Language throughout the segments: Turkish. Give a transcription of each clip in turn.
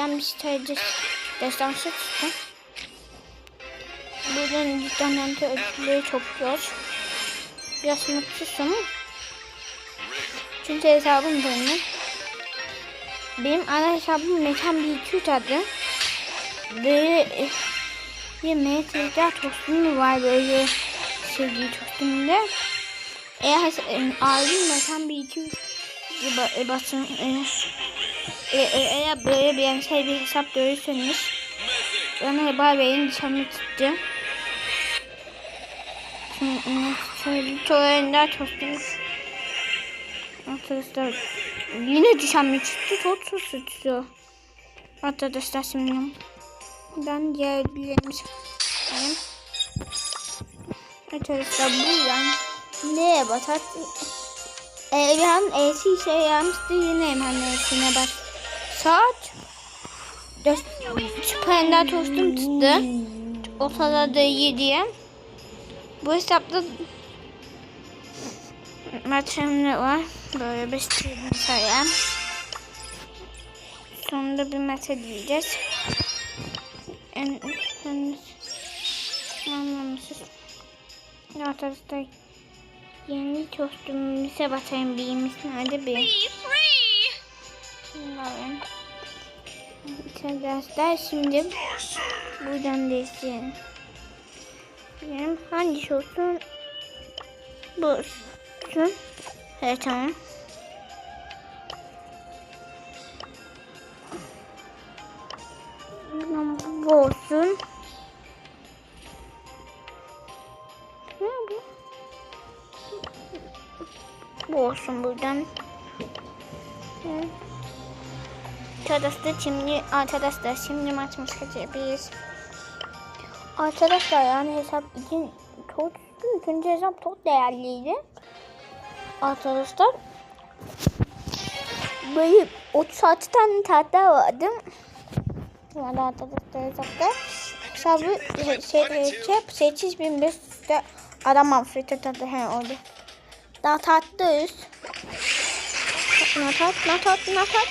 cidden bir şey destansı çıktı. Buradan internette ödülleri topluyoruz. Biraz mutsuzum. Çünkü hesabım benim. Benim ana hesabım Mekan 1200 adı. Böyle e, bir MTG tostum var böyle sevgili tostumda. Eğer e, abim Mekan 1200 ba- e, basın e, e, e, eğer böyle bir şey bir hesap görürseniz bana haber verin dışarı tuttu. Şimdi şöyle tuvaletler tostum. Arkadaşlar yine bir çıktı. Çok çok tutuyor. Arkadaşlar şimdi ben diğer ödüllerimi sayayım. Arkadaşlar bu yani neye batar? Evren E'si şey yapmıştı yine hemen E'sine bak. Saat Süperender tostum çıktı. Ortada iyi diye. Bu hesapta maçımda var. Böyle bir stilini sayayım. Sonunda bir maça diyeceğiz. En anlamsız. Arkadaşlar yeni kostümümüze bakayım bir misin hadi bir. Bunların. Arkadaşlar şimdi buradan değiştirelim. Benim hangisi olsun? Bu olsun. Evet tamam. Bu olsun. Ne bu? Bu olsun buradan. Hı. Arkadaşlar şimdi arkadaşlar şimdi maç maç yapacağız. Arkadaşlar yani hesap için çok ikinci hesap çok değerliydi. Arkadaşlar böyle 36 tane tahta vardı. Yani arkadaşlar hesapta hesabı şey 8500'de aramam fiyatı tadı he oldu. Daha tatlıyız. Natat natat natat.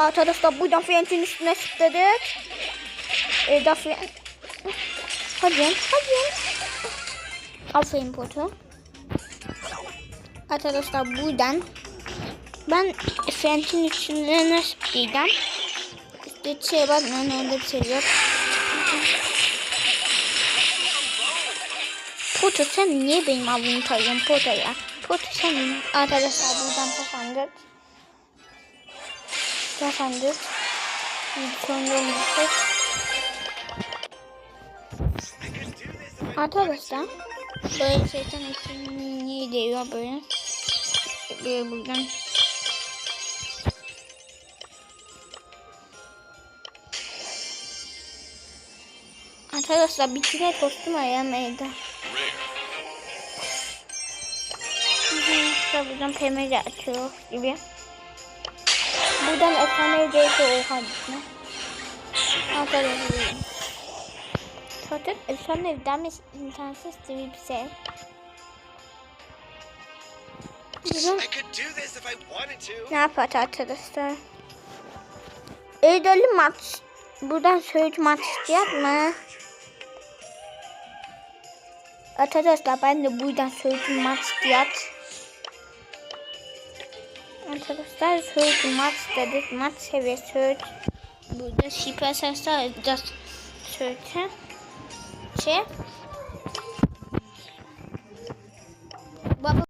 Arkadaşlar buradan Fiyat'ın üstüne sıkladık. Ee, da Fiyat. Hadi hadi. Aferin potu. Arkadaşlar buradan ben Fiyat'ın üstüne nasıl diyeceğim. İşte şey var ben orada bir şey yok. Potu sen niye benim abimi tarıyorsun Potu ya? Potu sen arkadaşlar buradan kazandık. Kazandık. Sonunda olmuşuz. Arkadaşlar böyle şeytan ekmeği değiyor böyle. Böyle buradan. Arkadaşlar bir kere kostüm arayamaydı. İşte buradan pemeli açıyor gibi. Buradan efsane değilse oha gitme. Arkadaşlar. Zaten efsane evlenmiş imkansız bir şey. Buradan I could do this if I wanted to. ne yapar arkadaşlar? Eylül'ü maç. Buradan söğüt maç yapma. Arkadaşlar ben de buradan söğüt maç yap. Arkadaşlar söğüt maç dedik. Maç seviye söğüt. Burada şipe sesler alacağız. Söğüt'e. Şey. Baba